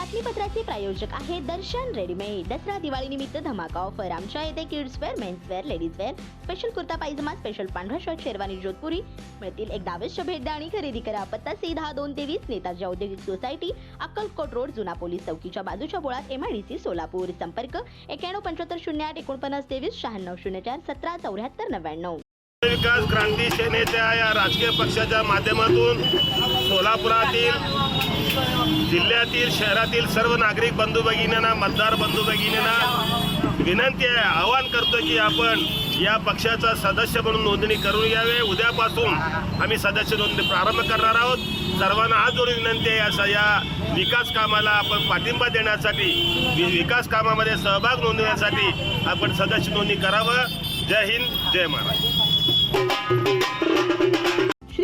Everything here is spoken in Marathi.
बातमीपत्राचे प्रायोजक आहे दर्शन रेडीमेड दसरा दिवाळी निमित्त धमाका ऑफर आमच्या येथे kids wear men's wear ladies wear special kurta pyjama special पांढरा शर्ट शेरवानी जोधपुरी. मिळतील एक दावेश्य भेट द्या आणि खरेदी करा. पत्ता सी दहा दोन तेवीस नेताजी औद्योगिक सोसायटी अक्कलकोट रोड जुना पोलीस चौकीच्या बाजूच्या बोळात एमआयडीसी सोलापूर. संपर्क एक्याण्णव पंच्याहत्तर शून्य आठ एकोणपन्नास तेवीस शहाण्णव शून्य चार सतरा चौऱ्याहत्तर नव्याण्णव. विकास क्रांती सेनेच्या या राजकीय पक्षाच्या माध्यमातून सोलापुरातील जिल्ह्यातील शहरातील सर्व नागरिक बंधू भगिनींना मतदार बंधू भगिनींना विनंती आहे आवाहन करतो की आपण या पक्षाचा सदस्य म्हणून नोंदणी करून यावे उद्यापासून आम्ही सदस्य नोंदणी प्रारंभ करणार आहोत. सर्वांना हात जोडून विनंती आहे या स- या विकास कामाला आपण पाठिंबा देण्यासाठी विकास कामामध्ये सहभाग नोंदवण्यासाठी आपण सदस्य नोंदणी करावं. जय हिंद जय महाराष्ट्र.